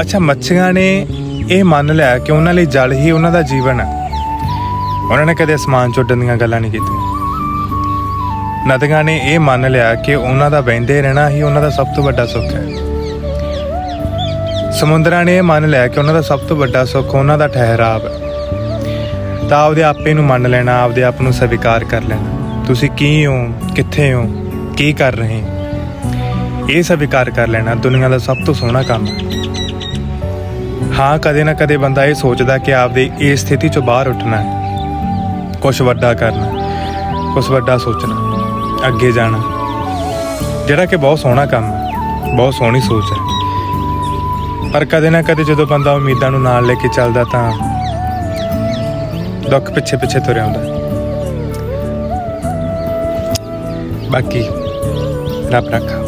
ਅੱਛਾ, ਮੱਛੀਆਂ ਨੇ ਇਹ ਮੰਨ ਲਿਆ ਕਿ ਉਹਨਾਂ ਲਈ ਜਲ ਹੀ ਉਹਨਾਂ ਦਾ ਜੀਵਨ ਹੈ ਉਹਨਾਂ ਨੇ ਕਦੇ ਅਸਮਾਨ ਚੋਂ ਦੀਆਂ ਗੱਲਾਂ ਨਹੀਂ ਕੀਤੀਆਂ। ਨਦੀਆਂ ਨੇ ਇਹ ਮੰਨ ਲਿਆ ਕਿ ਉਹਨਾਂ ਦਾ ਵਹਿੰਦੇ ਰਹਿਣਾ ਹੀ ਉਹਨਾਂ ਦਾ ਸਭ ਤੋਂ ਵੱਡਾ ਸੁੱਖ ਹੈ। ਸਮੁੰਦਰਾਂ ਨੇ ਇਹ ਮੰਨ ਲਿਆ ਕਿ ਉਹਨਾਂ ਦਾ ਸਭ ਤੋਂ ਵੱਡਾ ਸੁੱਖ ਉਹਨਾਂ ਦਾ ਠਹਿਰਾਵ ਹੈ। ਤਾਂ ਆਪਦੇ ਆਪੇ ਨੂੰ ਮੰਨ ਲੈਣਾ, ਆਪਦੇ ਆਪ ਨੂੰ ਸਵੀਕਾਰ ਕਰ ਲੈਣਾ। ਤੁਸੀਂ ਕੀ ਹੋ, ਕਿੱਥੇ ਹੋ, ਕੀ ਕਰ ਰਹੇ ਹੋ? ਇਹ ਸਵੀਕਾਰ ਕਰ ਲੈਣਾ ਦੁਨੀਆ ਦਾ ਸਭ ਤੋਂ ਸੋਹਣਾ ਕੰਮ ਹੈ। ਹਾਂ, ਕਦੇ ਨਾ ਕਦੇ ਬੰਦਾ ਇਹ ਸੋਚਦਾ ਕਿ ਆਪਦੇ ਇਸ ਸਥਿਤੀ ਚੋਂ ਬਾਹਰ ਉੱਠਣਾ ਹੈ। ਕੁਝ ਵੱਡਾ ਕਰਨਾ ਕੁਝ ਵੱਡਾ ਸੋਚਣਾ, ਅੱਗੇ ਜਾਣਾ। ਜਿਹੜਾ ਕਿ ਬਹੁਤ ਸੋਹਣਾ ਕੰਮ ਹੈ, ਬਹੁਤ ਸੋਹਣੀ ਸੋਚ ਹੈ। ਪਰ ਕਦੇ ਨਾ ਕਦੇ ਜਦੋਂ ਬੰਦਾ ਉਮੀਦਾਂ ਨੂੰ ਨਾਲ ਲੈ ਕੇ ਚੱਲਦਾ ਤਾਂ ਦੁੱਖ ਪਿੱਛੇ ਪਿੱਛੇ ਤੁਰਿਆ ਹੁੰਦਾ ਬਾਕੀ ਰੱਬ ਰੱਖਾ।